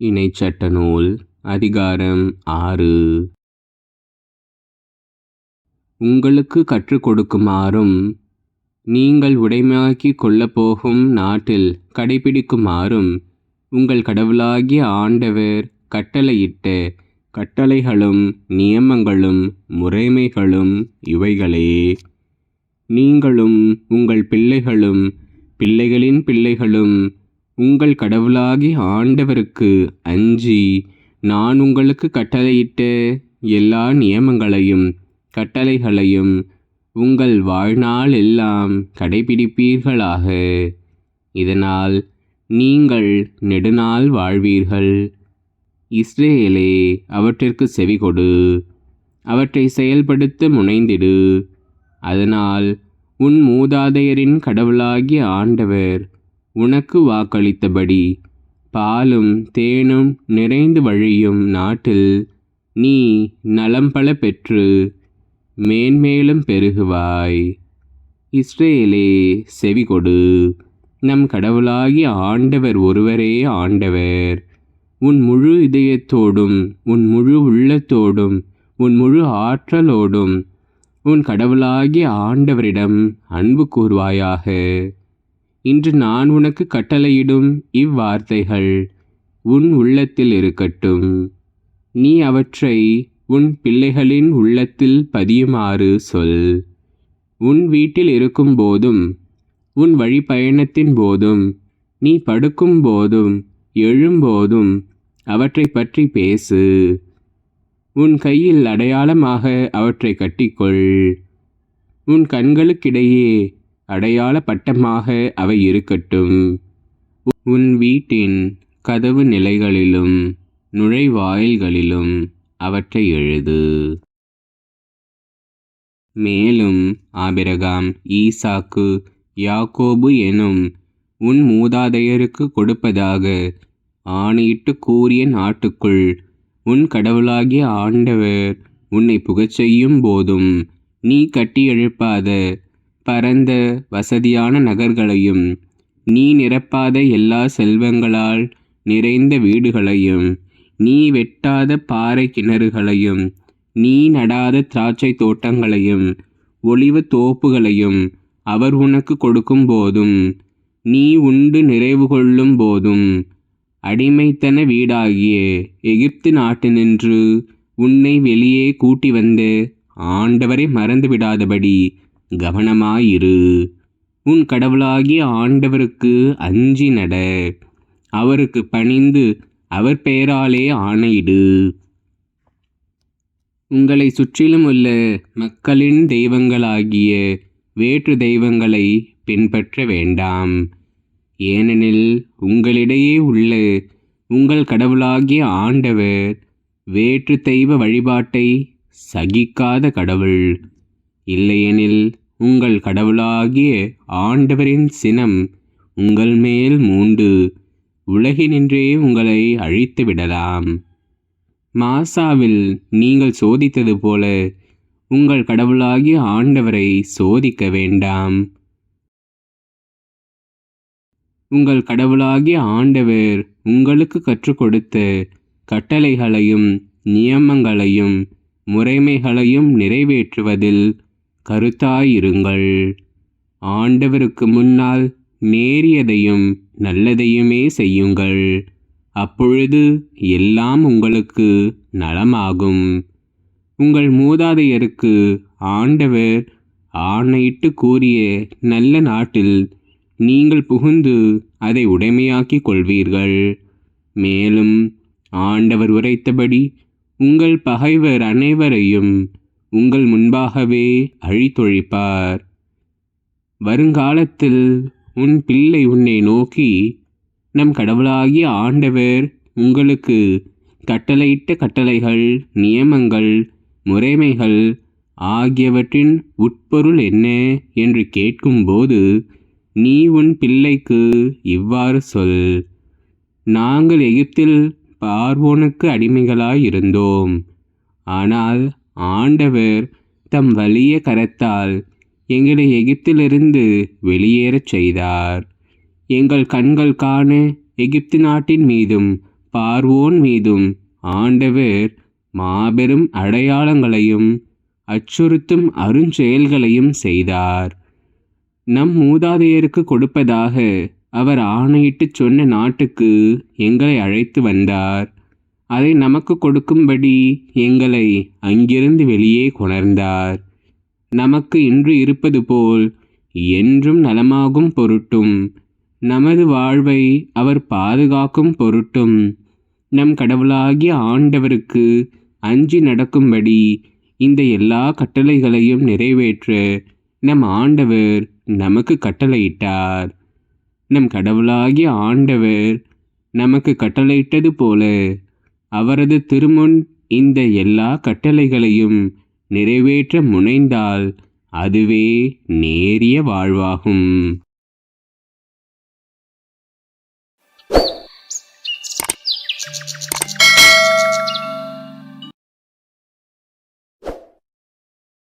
இணைச்சட்ட நூல் அதிகாரம் ஆறு. உங்களுக்கு கற்றுக் கொடுக்குமாறும் நீங்கள் உடைமையாக்கிக் கொள்ளப் போகும் நாட்டில் கடைபிடிக்குமாறும் உங்கள் கடவுளாகிய ஆண்டவர் கட்டளையிட்ட கட்டளைகளும் நியமங்களும் முறைமைகளும் இவைகளே. நீங்களும் உங்கள் பிள்ளைகளும் பிள்ளைகளின் பிள்ளைகளும் உங்கள் கடவுளாகி ஆண்டவருக்கு அஞ்சி நான் உங்களுக்கு கட்டளையிட்ட எல்லா நியமங்களையும் கட்டளைகளையும் உங்கள் வாழ்நாள் எல்லாம் கடைபிடிப்பீர்களாக. இதனால் நீங்கள் நெடுநாள் வாழ்வீர்கள். இஸ்ரேலே அவற்றிற்கு செவிகொடு அவற்றை செயல்படுத்த முனைந்திடு. அதனால் உன் மூதாதையரின் கடவுளாகிய ஆண்டவர் உனக்கு வாக்களித்தபடி பாலும் தேனும் நிறைந்து வழியும் நாட்டில் நீ நலம்பல பெற்று மேன்மேலும் பெருகுவாய். இஸ்ரேலே செவிகொடு நம் கடவுளாகிய ஆண்டவர் ஒருவரே ஆண்டவர். உன் முழு இதயத்தோடும் உன் முழு உள்ளத்தோடும் உன் முழு ஆற்றலோடும் உன் கடவுளாகிய ஆண்டவரிடம் அன்பு கூர்வாயாக இன்று நான் உனக்கு கட்டளையிடும் இவ்வார்த்தைகள் உன் உள்ளத்தில் இருக்கட்டும். நீ அவற்றை உன் பிள்ளைகளின் உள்ளத்தில் பதியுமாறு சொல். உன் வீட்டில் இருக்கும் போதும் உன் வழிப்பயணத்தின் போதும் நீ படுக்கும் போதும் எழும்போதும் அவற்றை பற்றி பேசு. உன் கையில் அடையாளமாக அவற்றை கட்டிக்கொள். உன் கண்களுக்கிடையே அடையாள பட்டமாக அவை இருக்கட்டும். உன் வீட்டின் கதவு நிலைகளிலும் நுழைவாயில்களிலும் அவற்றை எழுது. மேலும் ஆபிரகாம் ஈசாக்கு யாக்கோபு எனும் உன் மூதாதையருக்கு கொடுப்பதாக ஆணையிட்டு கூறிய நாட்டுக்குள் உன் கடவுளாகிய ஆண்டவர் உன்னை புகச் செய்யும் போதும் நீ கட்டி எழுப்பாத பரந்த வசதியான நகர்களையும் நீ நிரப்பாத எல்லா செல்வங்களால் நிறைந்த வீடுகளையும் நீ வெட்டாத பாறை கிணறுகளையும் நீ நடாத திராட்சை தோட்டங்களையும் ஒளிவு தோப்புகளையும் அவர் உனக்கு கொடுக்கும் போதும் நீ உண்டு நிறைவு கொள்ளும் போதும். அடிமைத்தன வீடாகிய எகிப்து நாட்டினின்று உன்னை வெளியே கூட்டி வந்து ஆண்டவரை மறந்து விடாதபடி கவனமாயிரு. உன் கடவுளாகிய ஆண்டவருக்கு அஞ்சி நட. அவருக்கு பணிந்து அவர் பெயராலே ஆணையிடு. உங்களை சுற்றிலும் உள்ள மக்களின் தெய்வங்களாகிய வேற்று தெய்வங்களை பின்பற்ற வேண்டாம். ஏனெனில் உங்களிடையே உள்ள உங்கள் கடவுளாகிய ஆண்டவர் வேற்று தெய்வ வழிபாட்டை சகிக்காத கடவுள். இல்லையெனில் உங்கள் கடவுளாகிய ஆண்டவரின் சினம் உங்கள் மேல் மூண்டு. உலகினின்றே உங்களை அழித்து விடலாம். மாசாவில் நீங்கள் சோதித்தது போல உங்கள் கடவுளாகிய ஆண்டவரை சோதிக்க வேண்டாம். உங்கள் கடவுளாகிய ஆண்டவர் உங்களுக்கு கற்றுக் கொடுத்த கட்டளைகளையும் நியமங்களையும் முறைமைகளையும் நிறைவேற்றுவதில் கருத்தாயிருங்கள். ஆண்டவருக்கு முன்னால் நேரியதையும் நல்லதையுமே செய்யுங்கள். அப்பொழுது எல்லாம் உங்களுக்கு நலமாகும். உங்கள் மூதாதையருக்கு ஆண்டவர் ஆணையிட்டு கூறிய நல்ல நாட்டில் நீங்கள் புகுந்து அதை உடைமையாக்கிக் கொள்வீர்கள். மேலும் ஆண்டவர் உரைத்தபடி உங்கள் பகைவர் அனைவரையும் உங்கள் முன்பாகவே அழித்தொழிப்பார். வருங்காலத்தில் உன் பிள்ளை உன்னை நோக்கி நம் கடவுளாகிய ஆண்டவர் உங்களுக்கு கட்டளையிட்ட கட்டளைகள் நியமங்கள் முறைமைகள் ஆகியவற்றின் உட்பொருள் என்ன என்று கேட்கும்போது நீ உன் பிள்ளைக்கு இவ்வாறு சொல். நாங்கள் எகிப்தில் பார்வோனுக்கு அடிமைகளாயிருந்தோம் ஆனால் ஆண்டவர் தம் வலிய கரத்தால் எங்களை எகிப்திலிருந்து வெளியேறச் செய்தார். எங்கள் கண்கள் காண எகிப்து நாட்டின் மீதும் பார்வோன் மீதும் ஆண்டவர் மாபெரும் அடையாளங்களையும் அச்சுறுத்தும் அருஞ்செயல்களையும் செய்தார். நம் மூதாதையருக்கு கொடுப்பதாக அவர் ஆணையிட்டு சொன்ன நாட்டுக்கு எங்களை அழைத்து வந்தார். அதை நமக்கு கொடுக்கும்படி எங்களை அங்கிருந்து வெளியே கொணர்ந்தார். நமக்கு இன்று இருப்பது போல் என்றும் நலமாகும் பொருட்டும் நமது வாழ்வை அவர் பாதுகாக்கும் பொருட்டும் நம் கடவுளாகிய ஆண்டவருக்கு அஞ்சி நடக்கும்படி இந்த எல்லா கட்டளைகளையும் நிறைவேற்ற நம் ஆண்டவர் நமக்கு கட்டளையிட்டார். நம் கடவுளாகிய ஆண்டவர் நமக்கு கட்டளையிட்டது போல அவரது திருமுன் இந்த எல்லா கட்டளைகளையும் நிறைவேற்ற முனைந்தால் அதுவே நேரிய வாழ்வாகும்.